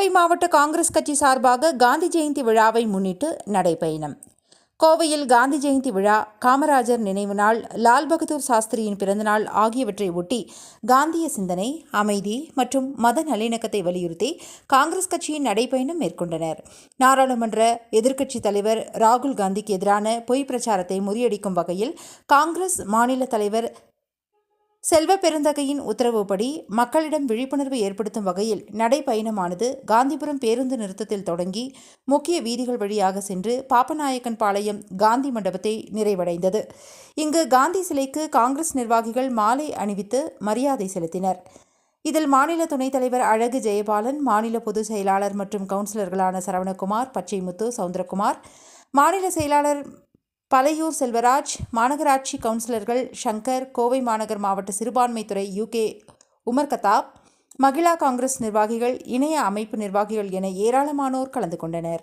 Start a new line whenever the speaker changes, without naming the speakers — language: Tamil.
கோவை மாவட்ட காங்கிரஸ் கட்சி சார்பாக காந்தி ஜெயந்தி விழாவை முன்னிட்டு நடைபயணம். கோவையில் காந்தி ஜெயந்தி விழா காமராஜர் நினைவு நாள் லால் பகதூர் சாஸ்திரியின் பிறந்தநாள் ஆகியவற்றை ஒட்டி காந்திய சிந்தனை அமைதி மற்றும் மத நல்லிணக்கத்தை வலியுறுத்தி காங்கிரஸ் கட்சியின் நடைபயணம் மேற்கொண்டனர். நாடாளுமன்ற எதிர்க்கட்சித் தலைவர் ராகுல் காந்திக்கு எதிரான பொய் பிரச்சாரத்தை முறியடிக்கும் வகையில் காங்கிரஸ் மாநில தலைவர் செல்வ பெருந்தகையின் உத்தரவுப்படி மக்களிடம் விழிப்புணர்வு ஏற்படுத்தும் வகையில் நடைப்பயணமானது காந்திபுரம் பேருந்து நிறுத்தத்தில் தொடங்கி முக்கிய வீதிகள் வழியாக சென்று பாப்பநாயக்கன் பாளையம் காந்தி மண்டபத்தை நிறைவடைந்தது. இங்கு காந்தி சிலைக்கு காங்கிரஸ் நிர்வாகிகள் மாலை அணிவித்து மரியாதை செலுத்தினர். இதில் மாநில துணைத் தலைவர் அழகு ஜெயபாலன் மாநில பொதுச் செயலாளர் மற்றும் கவுன்சிலர்களான சரவணகுமார் பச்சைமுத்து சவுந்தரகுமார் மாநில செயலாளர் பலையூர் செல்வராஜ் மாநகராட்சி கவுன்சிலர்கள் சங்கர் கோவை மாநகர் மாவட்ட சிறுபான்மைத்துறை யூகே உமர் கத்தாப் மகிழா காங்கிரஸ் நிர்வாகிகள் இணைய அமைப்பு நிர்வாகிகள் என ஏராளமானோர் கலந்து கொண்டனர்.